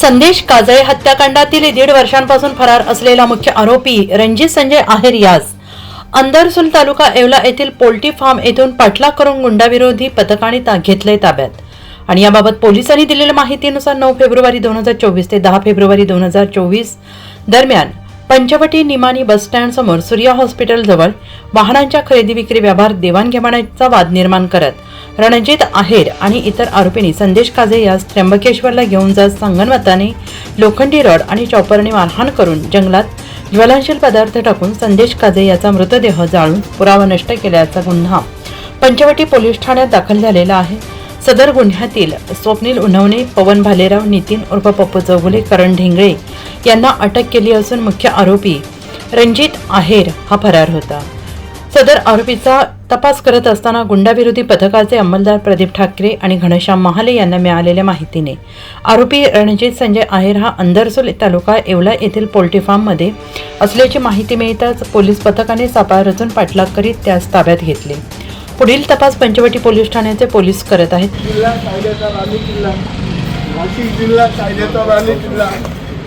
संदेश काजळे हत्याकांडातील दीड वर्षांपासून फरार असलेला मुख्य आरोपी रणजित संजय आहेर यास. अंदरसूल तालुका येवला येथील पोल्ट्री फार्म येथून पाठलाग करून गुंडाविरोधी पथकाने ता घेतलंय ताब्यात. आणि याबाबत पोलिसांनी दिलेल्या माहितीनुसार नऊ फेब्रुवारी दोन हजार चोवीस ते दहा फेब्रुवारी दोन हजार चोवीस दरम्यान पंचवटी निमानी बस सूर्या हॉस्पिटलजवळ वाहनांच्या खरेदी विक्री व्यवहार देवाणघेवाणीचा वाद निर्माण करत रणजित आहेर आणि इतर आरोपींनी संदेश काझे यास त्र्यंबकेश्वरला घेऊन जात संगनमताने लोखंडी रॉड आणि चॉपरने मारहाण करून जंगलात ज्वलनशील पदार्थ टाकून संदेश काझे याचा मृतदेह जाळून पुरावा नष्ट केल्याचा गुन्हा पंचवटी पोलीस ठाण्यात दाखल झालेला आहे. सदर गुन्ह्यातील स्वप्नील उन्हवणे पवन भालेराव नितीन उर्फ पप्पू चौगुले करण ढेंगळे यांना अटक केली असून मुख्य आरोपी रणजित आहेर हा फरार होता. सदर आरोपीचा तपास करत असताना गुंडाविरोधी पथकाचे अंमलदार प्रदीप ठाकरे आणि घनश्याम महाले यांना मिळालेल्या माहितीने आरोपी रणजित संजय आहेर हा अंदरसोल तालुका येवला येथील पोल्ट्री फार्ममध्ये असल्याची माहिती मिळताच पोलीस पथकाने सापळा रचून पाठलाग करीत त्यास ताब्यात घेतले. पुढील तपास पंचवटी पोलीस ठाण्याचे पोलीस करत आहेत.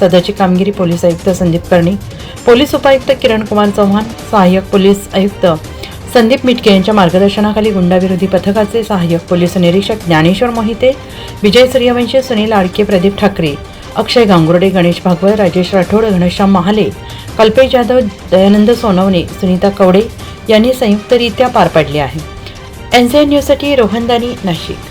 सदरची कामगिरी पोलीस आयुक्त संदीप कर्णी पोलीस उपायुक्त किरण कुमार चव्हाण सहाय्यक पोलीस आयुक्त संदीप मिटके यांच्या मार्गदर्शनाखाली गुंडाविरोधी पथकाचे सहाय्यक पोलीस निरीक्षक ज्ञानेश्वर मोहिते विजय सूर्यवंशी सुनील आडके प्रदीप ठाकरे अक्षय गांगुर्डे गणेश भागवत राजेश राठोड घनश्याम महाले कल्पेश जाधव दयानंद सोनवणे सुनीता कवडे यांनी संयुक्तरित्या पार पाडले आहे. एन न्यूजसाठी रोहनदानी नाशिक.